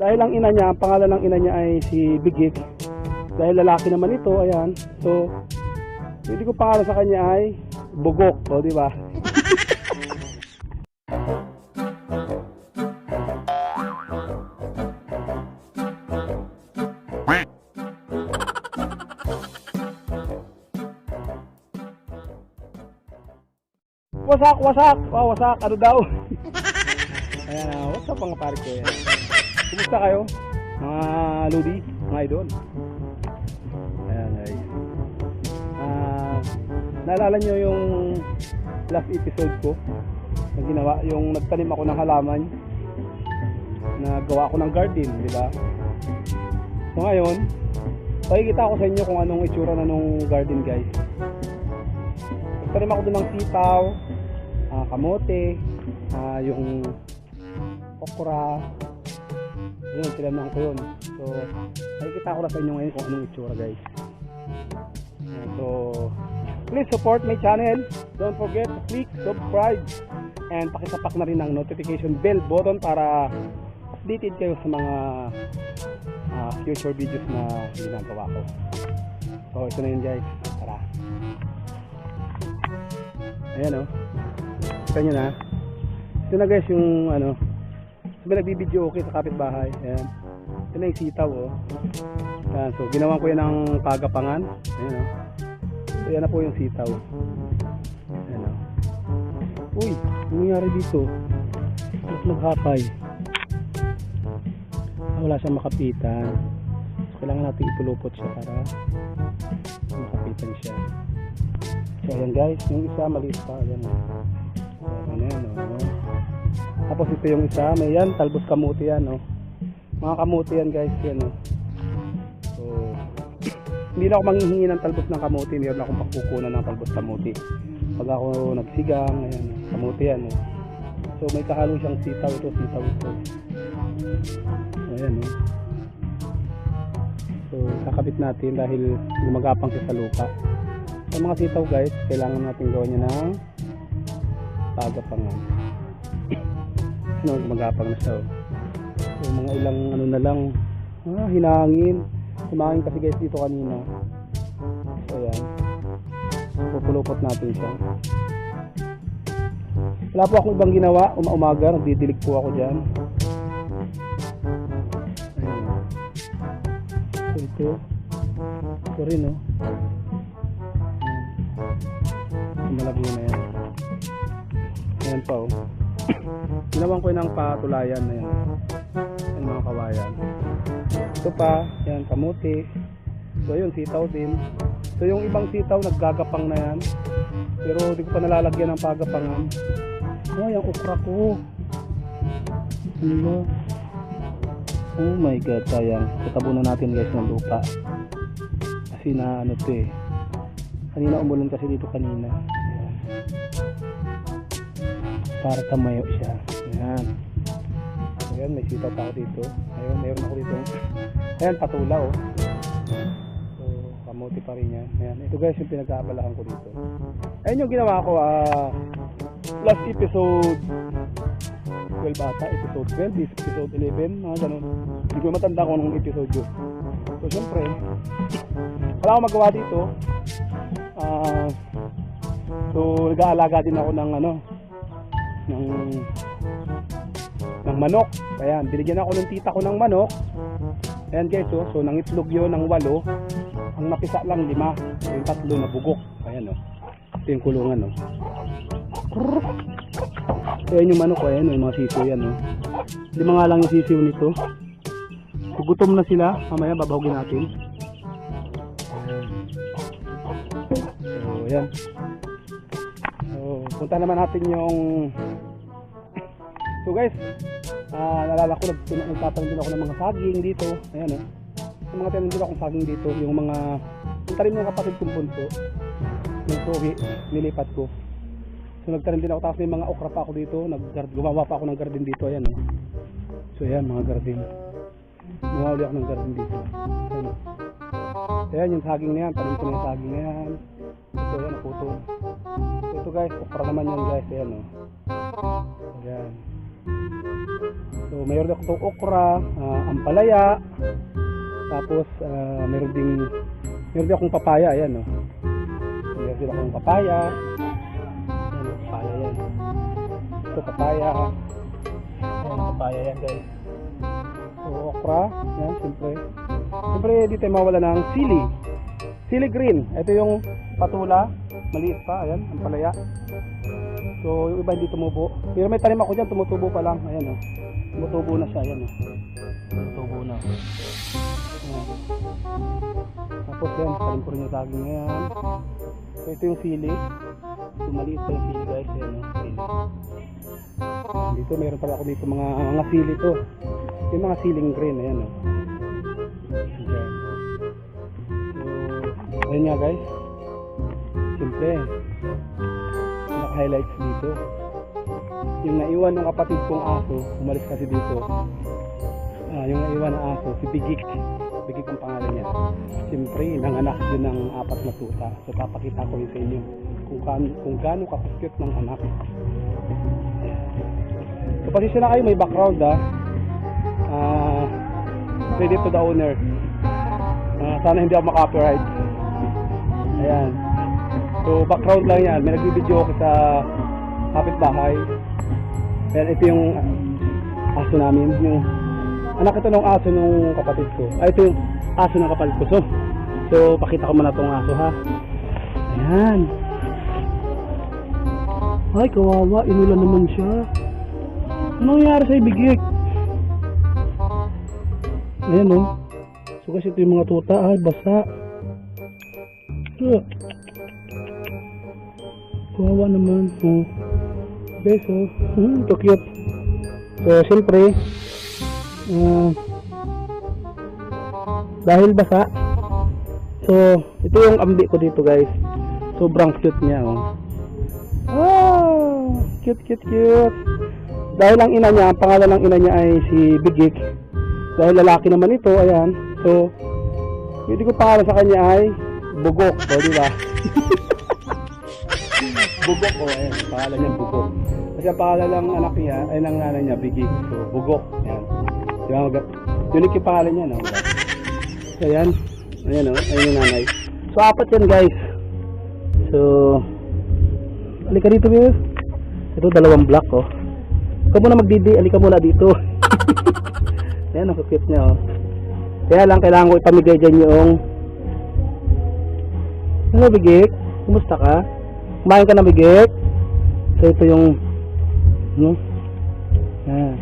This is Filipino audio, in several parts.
Dahil ang ina niya, ang pangalan ng ina niya ay si Bigit. Dahil lalaki naman ito, ayan. So, hindi ko pangalan sa kanya ay Bugok, o di ba? Wasak, wasak! Oh, wasak, ano daw? Ayan, what's up mga pare ko yan? Kumusta kayo? Mga ludi, mga idol. Ayan guys. Ah, naalala nyo yung last episode ko na ginawa, yung nagtanim ako ng halaman nagawa ko ng garden, di ba? So ngayon, pakikita ko sa inyo kung anong itsura na nung garden guys. Nagtanim ako doon ng sitaw, ah, kamote, ah, yung okra, yun, tinamaan ko yun. So, nakikita ko na sa inyo ngayon kung anong itsura guys. Uh, So, please support my channel. Don't forget to click subscribe and pakisapak na rin ang notification bell button para updated kayo sa mga ah, future videos na ginagawa ko. So, ito na yun guys. Tara. Ayan o. Oh. Kita nyo na. Ito na guys yung ano. Sabi nagbibideo okay sa kapitbahay. Ayan. Ito na sitaw oh. Ayan. So ginawan ko yan ng pagapangan. Ayan oh. So yan na po yung sitaw. Ayan oh. Uy, nangyari dito? Mas naghapay. Ah, wala siyang makapitan. So kailangan natin ipulupot siya para makapitan siya. So ayan guys, yung isa maliit pa. Ayan oh. Ayan yan oh. Tapos ito yung isa, may yan, talbos kamuti yan, oh. Mga kamuti yan, guys, yan, oh. So, hindi na ako manghihingi ng talbos ng kamuti, meron akong pagkukunan ng talbos kamuti. Pag ako nagsigang, ayan, kamuti yan, oh. So, may kahalo siyang sitaw ito, sitaw ito. Ayan, oh. So, kakabit natin dahil gumagapang siya sa lupa. Sa mga sitaw, guys, kailangan natin gawin niya ng pagapangan no, magapang na siya. oh. So, mga ilang ano na lang, ah, hinangin. Humangin kasi guys dito kanina. So, ayan. Pupulupot natin siya. Wala po akong ibang ginawa. Uma-umaga, nagdidilig po ako dyan. Ayan. So, ito. Ito rin, oh. Ayan. Malabo na yan. Ayan pa, oh. Ginawan ko ng patulayan na yan. Yan mga kawayan. Ito pa, yan, kamuti. So yun, sitaw din. So yung ibang sitaw, naggagapang na yan. Pero di ko pa nalalagyan ng pagapangan. Oh, yung okra ko. Hello. Oh my God, sayang. Tatabunan natin guys ng lupa. Kasi na ano to eh. Kanina umulan kasi dito kanina. Ayan para tamayo siya. Ayan. Ayan, may sitaw pa ako dito. Ayun, meron ako dito. Ayan, patula oh. So, kamuti pa rin yan. Ayan, ito guys yung pinag-aabalahan ko dito. Ayan yung ginawa ko, ah, last episode 12 ata, episode 12, this episode 11, mga ganun. Hindi ko matanda kung anong episode yun. So, syempre, wala akong magawa dito. Ah, so, nag-aalaga din ako ng ano, ng ng manok. Ayan, binigyan ako ng tita ko ng manok. Ayan guys, oh. so nang itlog yun ng walo, ang napisa lang lima. Yung tatlo na bugok. Ayan oh. Ito yung kulungan oh. Krrrr. Ayan yung manok, oh. ayan oh, yung mga sisiw yan oh. Lima nga lang yung sisiw nito. Gugutom na sila, mamaya babahugin natin. So, ayan. So, punta naman natin yung So guys, ah nalala ko nag nagtatanim din ako ng mga saging dito. Ayan oh. Yung mga tanim din akong saging dito, yung mga yung tanim ng kapatid kong bunso. Yung suhi, nilipat ko. So nagtanim din ako tapos may mga okra pa ako dito, nag gumawa pa ako ng garden dito, ayan oh. So ayan mga garden. Gumawa ulit ako ng garden dito. Ayan oh. Ayan yung saging na yan, tanim ko na yung saging na yan. Ito yan, naputol. Ito guys, okra naman yan guys, ayan oh. Ayan. So, mayroon ako itong okra, ah, ampalaya, tapos ah, meron ding meron din akong papaya, ayan no. Meron din akong papaya. Ayan, papaya yan. Ito papaya. Ayan, papaya yan guys. So, okra, yan, siyempre. Siyempre, di tayo mawala ng sili. Sili green. Ito yung patula. Maliit pa, ayan, ang palaya. So, yung iba hindi tumubo. Pero may tanim ako dyan, tumutubo pa lang. Ayan, oh. Tumutubo na siya, ayan, oh. Tumutubo na. Ayan. Tapos yan, tanim ko rin yung saging na yan. So, ito yung sili. So, maliit pa yung sili, guys. Ayan, oh, sili. Dito, mayroon pala ako dito mga, mga sili to. Yung mga siling green, ayan, oh. Ayun nga guys. Siyempre, naka-highlights dito. Yung naiwan ng kapatid kong aso, umalis kasi dito. Ah, yung naiwan ng aso, si Bigik. Bigik ang pangalan niya. Siyempre, nanganak din ng apat na tuta. So, papakita ko yun sa inyo kung, kan kung gaano ka-cute ng anak. So, pasensya na kayo, may background ah. Ah, credit to the owner. Ah, sana hindi ako makapiright. Ayan. So, background lang yan. May nagbibideo ako sa kapitbahay. Ayan, ito yung ah, aso namin. Yung anak ito ng aso ng kapatid ko. Ay, ito yung aso ng kapatid ko. So, so pakita ko muna tong aso ha. Ayan. Ay, kawawa. Inulan naman siya. Ano nangyari sa ibigik? Ayan oh. So kasi ito yung mga tuta ay basa. Ah. Kawawa naman. Oh. Beso. Hmm, ito cute. So siyempre ah, dahil basa so ito yung ambi ko dito guys sobrang cute niya oh. ah cute cute cute dahil ang ina niya, ang pangalan ng ina niya ay si Bigik. Dahil lalaki naman ito, ayan. So, hindi ko pangalan sa kanya ay Bugok, o di ba? Bugok, o ayan, pangalan niya Bugok. Kasi ang pangalan ng anak niya, ay ng nanay niya, Bigik. So, Bugok, ayan. Di ba, unique yung pangalan niya, no? So, ayan. Ayan, o, ayan yung nanay. So, apat yan, guys. So, halika dito, Bill. Ito, dalawang black, oh. Ikaw muna magdidi, alika muna dito. Ayan, ang cute niya, oh. Kaya lang, kailangan ko ipamigay dyan yung... Ano, Bigik? Kumusta ka? Kumain ka na, Bigik? So, ito yung... Ano? Ayan.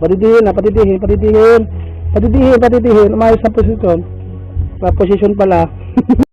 Padidihin na, padidihin, padidihin. Padidihin, padidihin. Umayos na posisyon. Pa posisyon pala.